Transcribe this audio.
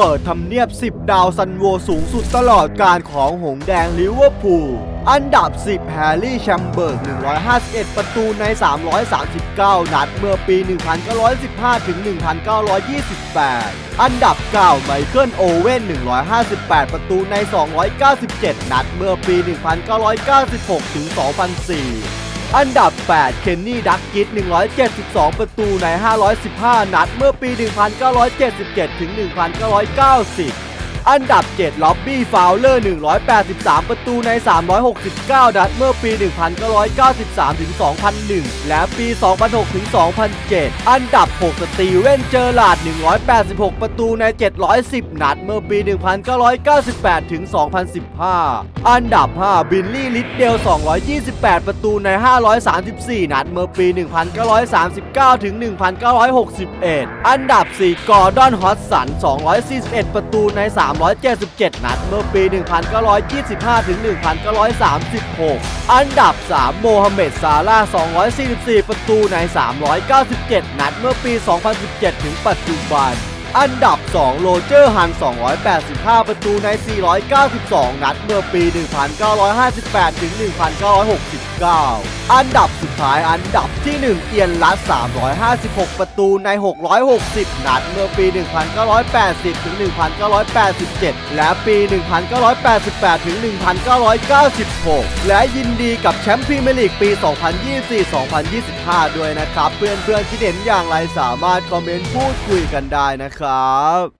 เปิดทำเนียบ 10 ดาวซันโวสูงสุดตลอดการของหงแดงลิเวอร์พูล อันดับ 10 แฮร์รี่แชมเบิร์ก 151 ประตูใน 339 นัดเมื่อปี 1915 ถึง 1928 อันดับ 9 ไมเคิลโอเว่น 158 ประตูใน 297 นัดเมื่อปี 1996 ถึง 2004 อันดับ 8 เคนนี่ดักกิต172 ประตูใน 515 นัด เมื่อปี 1977 ถึง 1990 อันดับ 7 ล็อบบี้ฟาวเลอร์ 183 ประตูใน 369 นัดเมื่อปี 1993 ถึง 2001 และปี 2006 ถึง 2007 อันดับ 6 สตีเวนเจอร์ลาด 186 ประตูใน 710 นัดเมื่อปี 1998 ถึง 2015 อันดับ 5 บิลลี่ ลิดเดล 228 ประตูใน 534 นัดเมื่อปี 1939 ถึง 1961 อันดับ 4 กอร์ดอน ฮอตสัน 241 ประตูใน 3 377 นัดเมื่อปี 1925 ถึง 1936 อันดับ 3 โมฮัมเหม็ด ซาร่าห์244 ประตูใน 397 นัดเมื่อปี 2017 ถึงปัจจุบัน อันดับ 2 โรเจอร์ฮัน 285 ประตูใน 492 นัดเมื่อปี 1958 ถึง 1969 อันดับ สุดท้ายอันดับที่ 1 เอียนลัส356 ประตูใน 660 นัดเมื่อปี 1980 ถึง 1987 และปี 1988 ถึง 1996 และยินดีกับแชมป์พรีเมียร์ลีกปี 2024-2025 ด้วยนะครับ เพื่อนๆคิดเห็นอย่างไรสามารถคอมเมนต์พูดคุยกันได้นะครับ